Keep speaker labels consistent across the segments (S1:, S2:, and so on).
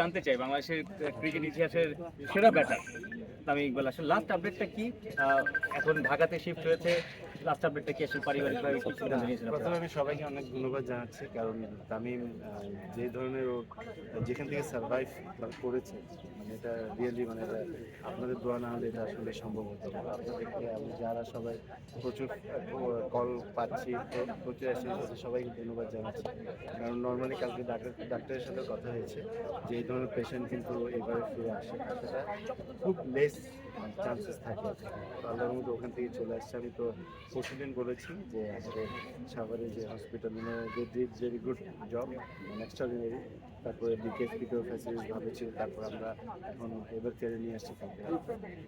S1: জানতে চাই, বাংলাদেশের ক্রিকেট ইতিহাসের সেরা ব্যাটার তামিম ইকবাল আসলে লাস্ট আপডেটটা কি? এখন ঢাকাতে শিফট হয়েছে লাস্ট আপডেটটা কি? আসলে পারিবারিকভাবে
S2: প্রথমে আমি সবাইকে অনেক ধন্যবাদ জানাচ্ছি, কারণ তামিম যে ধরনের যেখান থেকে সার্ভাইভ করেছে এটা রিয়েলি মানে এটা আপনাদের দোয়া না হলে এটা আসলে সম্ভব হতো না। আপনাদেরকে আমি যারা সবাই প্রচুর কল পাচ্ছি, প্রচুর তাদের সবাইকে ধন্যবাদ জানাচ্ছি। কারণ নর্মালি কালকে ডাক্তার, ডাক্তারের সাথে কথা হয়েছে যে এই ধরনের পেশেন্ট কিন্তু এবারে ফিরে আসে। সেটা খুব লেস চান্সেস থাকে। আল্লাহর মধ্যে ওখান থেকে চলে আসছে। আমি তো পরশুদিন বলেছি যে আমাদের সাভারে যে হসপিটাল মানে they did very good job মানে তারপরে বিকেএসপিতেও ফ্যাসিলিটিস ভালো ছিল তারপর আমরা এখন এবার কেড়ে নিয়ে আসছি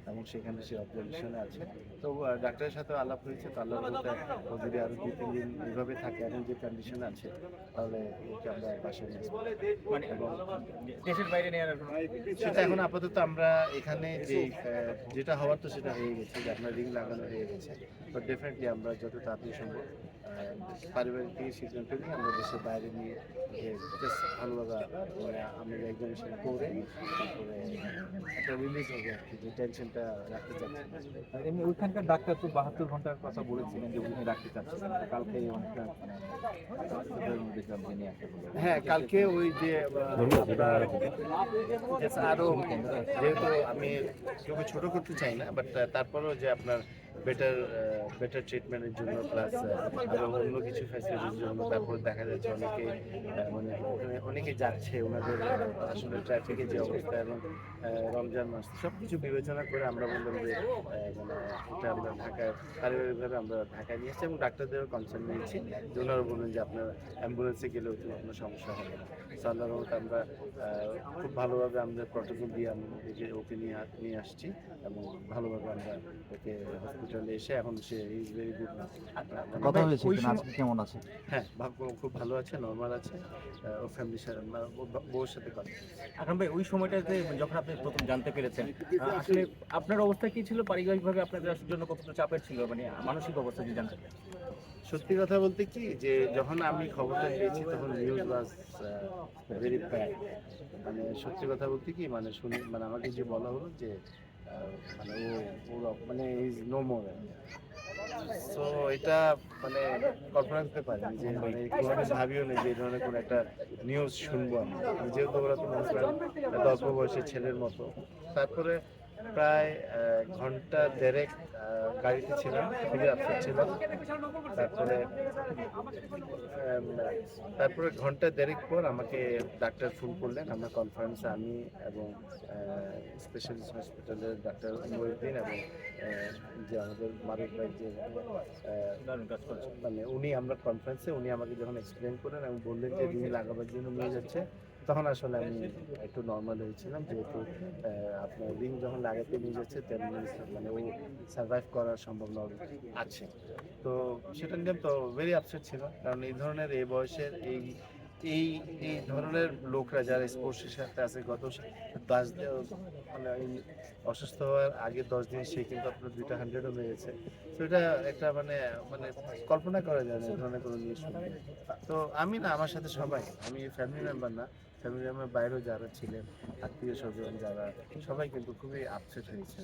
S2: এবং সেখানে সে অবজারভেশনে আছে। তো ডাক্তারের সাথে আলাপ হয়েছে তো আল্লাহর মধ্যে ও যদি আরও দুই তিন দিন এইভাবে থাকে এখন যে কন্ডিশন আছে তাহলে ওকে আমরা বাসায় নিয়ে
S1: মানে দেশের বাইরে কোনো
S2: সেটা এখন আপাতত আমরা এখানে যে যেটা হওয়ার তো সেটা হয়ে গেছে যে আপনার রিং লাগানো হয়ে গেছে। তো ডেফিনেটলি আমরা যত তাড়াতাড়ি সম্ভব পারিবারিক থেকে সিদ্ধান্ত নিয়ে আমরা দেশের বাইরে নিয়ে জাস্ট ভালোভাবে মানে একজনের সাথে করে তারপরে একটা রিলিজ হবে আর কি যে টেনশনটা রাখতে চাচ্ছি
S3: এমনি ওইখানকার ডাক্তার তো বাহাত্তর ঘণ্টার কথা বলেছিলেন যে উনি রাখতে চাচ্ছেন কালকে অনেকটা
S2: হ্যাঁ কালকে ওই যে আরও যেহেতু আমি কেউকে ছোট করতে চাই না বাট তারপরেও যে আপনার বেটার বেটার ট্রিটমেন্টের জন্য প্লাস আরও অন্য কিছু ফ্যাসিলিটির জন্য তারপর দেখা যাচ্ছে, অনেকে মানে ওখানে অনেকে যাচ্ছে, ওনাদের আসলে ট্রাফিকের যে অবস্থা এবং রমজান মাস সব কিছু বিবেচনা করে আমরা বললাম যে মানে এটা আমরা ঢাকায় পারিবারিকভাবে আমরা ঢাকায় নিয়ে এসেছি এবং ডাক্তারদেরও কনসার্ন নিয়েছি যে ওনারা বললেন যে আপনার অ্যাম্বুলেন্সে গেলেও তো কোনো সমস্যা হবে না। আল্লাহর আমরা খুব ভালোভাবে আমাদের প্রটোকল দিয়ে ওকে ওকে নিয়ে নিয়ে আসছি এবং ভালোভাবে আমরা ওকে হসপিটালে এসে এখন সে ইজ ভেরি গুড
S3: কথা হয়েছে? আজকে কেমন আছে?
S2: হ্যাঁ ভাগ্য খুব ভালো আছে নর্মাল আছে আহ, ওর ফ্যামিলির সাথে বউর সাথে কথা
S1: আকরাম ভাই ওই সময়টাতে যখন আপনি প্রথম জানতে পেরেছেন আসলে আপনার অবস্থা কি ছিল? পারিবারিকভাবে আপনাদের জন্য কতটা চাপের ছিল? মানে মানসিক অবস্থা যদি জানতে?
S2: সত্যি কথা বলতে কি, যে যখন আমি খবরটা পেয়েছি, তখন নিউজ ওয়াজ ভেরি ব্যাড মানে সত্যি কথা বলতে কি মানে শুনে মানে আমাকে যে বলা হলো যে মানে ও ওর মানে ইজ নো মোর সো এটা মানে কল্পনা করতে পারিনি যে মানে কোনোদিন ভাবিও নেই যে, এই ধরনের কোনো একটা নিউজ শুনব আমি। যেহেতু ওরা তো মনে করেন অল্প বয়সের ছেলের মতো। তারপরে প্রায় ঘণ্টা দেড়েক গাড়িতে ছিলাম খুবই আপসেট ছিলাম। তারপরে তারপরে ঘণ্টা দেড়েক পর আমাকে ডাক্তার ফোন করলেন। আমরা কনফারেন্সে আমি এবং স্পেশালিস্ট হসপিটালের ডাক্তার মহিউদ্দিন এবং যে আমাদের মালিক ভাই যে মানে উনি আমরা কনফারেন্সে উনি আমাকে যখন এক্সপ্লেন করেন এবং বললেন যে রিং লাগাবার জন্য নিয়ে যাচ্ছে। তখন আসলে আমি একটু নর্মাল হয়েছিলাম, যেহেতু আপনার রিং যখন লাগাতে নিয়ে যাচ্ছে তেমনি মানে ওই সার্ভাইভ করার সম্ভাবনা আছে। তো সেটা নিয়ে তো ভেরি আপসেট ছিল কারণ এই ধরনের এই বয়সের এই এই এই ধরনের লোকরা যারা স্পোর্টসের সাথে আছে, গত দশ মানে অসুস্থ হওয়ার আগে দশ দিন সে কিন্তু আপনার দুইটা হান্ড্রেডও হয়েছে তো এটা একটা মানে মানে কল্পনা করা যায় না ধরনের কোনো শুনলে তো আমি না, আমার সাথে সবাই, আমি ফ্যামিলি মেম্বার না ফ্যামিলি মেম্বার বাইরেও যারা ছিলেন, আত্মীয় স্বজন যারা, সবাই কিন্তু খুবই আপসেট হয়েছে।